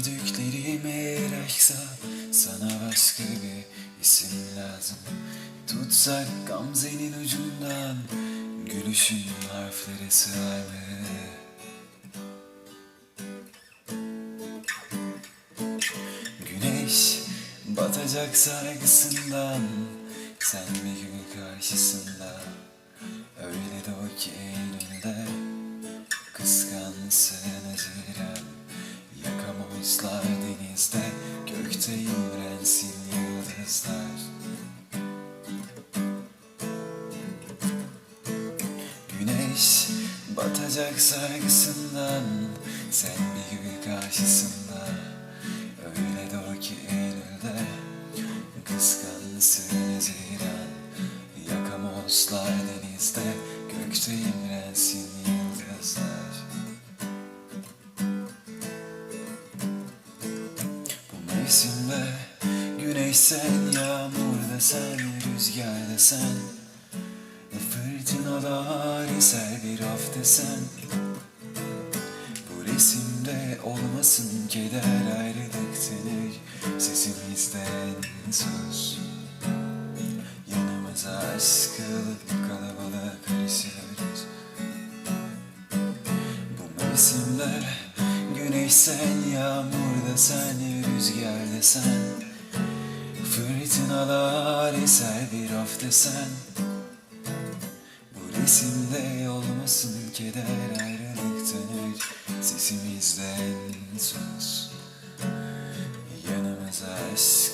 Gördüklerime aşksa sana başka bir isim lazım. Tutsak gamzenin ucundan gülüşün harfleri sığar mı? Güneş batacak sargısından sen bir gibi karşısında. Öyle de o ki elimde kıskansın Yakamozlar denizde Gökte imrensin yıldızlar. Güneş batacak saygısından Sen bir gün karşısında. Öyle o ki Eylül'de Kıskansın Haziran Yakamozlar denizde Gökte imrensin yıldızlar Bu mevsimde Güneş sen, yağmur da sen, rüzgar da sen. Fırtınalar eser bir hafta sen. Bu resimde olmasın keder ayrılık denir. Sesimizden sus Yanımıza aşk Güneş sen, yağmur da sen, rüzgar da sen. Fırtınalar eser bir hafta sen. Bu resimde olmasın keder ayrılık dönür Sesimizden sus Yanımıza aşk